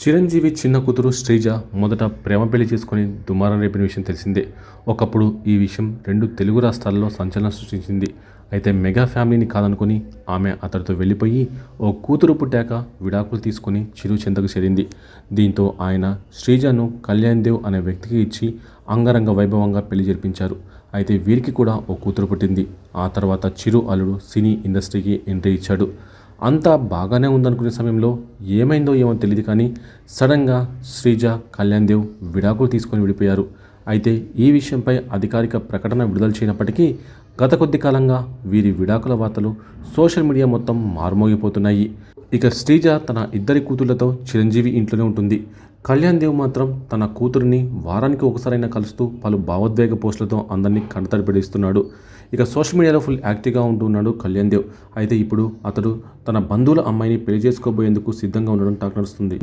చిరంజీవి చిన్న కూతురు శ్రీజ మొదట ప్రేమ పెళ్ళి చేసుకుని దుమారం రేపిన విషయం తెలిసిందే. ఒకప్పుడు ఈ విషయం రెండు తెలుగు రాష్ట్రాల్లో సంచలనం సృష్టించింది. అయితే మెగా ఫ్యామిలీని కాదనుకుని ఆమె అతడితో వెళ్ళిపోయి ఓ కూతురు పుట్టాక విడాకులు తీసుకుని చిరు చెంతకు చేరింది. దీంతో ఆయన శ్రీజను కళ్యాణ్ దేవ్ అనే వ్యక్తికి ఇచ్చి అంగరంగ వైభవంగా పెళ్ళి జరిపించారు. అయితే వీరికి కూడా ఓ కూతురు పుట్టింది. ఆ తర్వాత చిరు అల్లుడు సినీ ఇండస్ట్రీకి ఎంట్రీ ఇచ్చాడు. అంతా బాగానే ఉందనుకునే సమయంలో ఏమైందో ఏమో తెలియదు కానీ సడన్గా శ్రీజ కళ్యాణ్ దేవ్ విడాకులు తీసుకొని విడిపోయారు. అయితే ఈ విషయంపై అధికారిక ప్రకటన విడుదల చేయనప్పటికీ గత కొద్ది కాలంగా వీరి విడాకుల వార్తలు సోషల్ మీడియా మొత్తం మారుమోగిపోతున్నాయి. ఇక శ్రీజ తన ఇద్దరి కూతుళ్ళతో చిరంజీవి ఇంట్లోనే ఉంటుంది. కళ్యాణ్ దేవ్ మాత్రం తన కూతురిని వారానికి ఒకసారైనా కలుస్తూ పలు భావోద్వేగ పోస్టులతో అందరినీ కంటతడిపెడిస్తున్నాడు ఇక సోషల్ మీడియాలో ఫుల్ యాక్టివ్గా ఉంటున్నాడు కళ్యాణ్ దేవ్. అయితే ఇప్పుడు అతడు తన బంధువుల అమ్మాయిని పెళ్ళి చేసుకోబోయేందుకు సిద్ధంగా ఉండడం టాక్ నడుస్తుంది.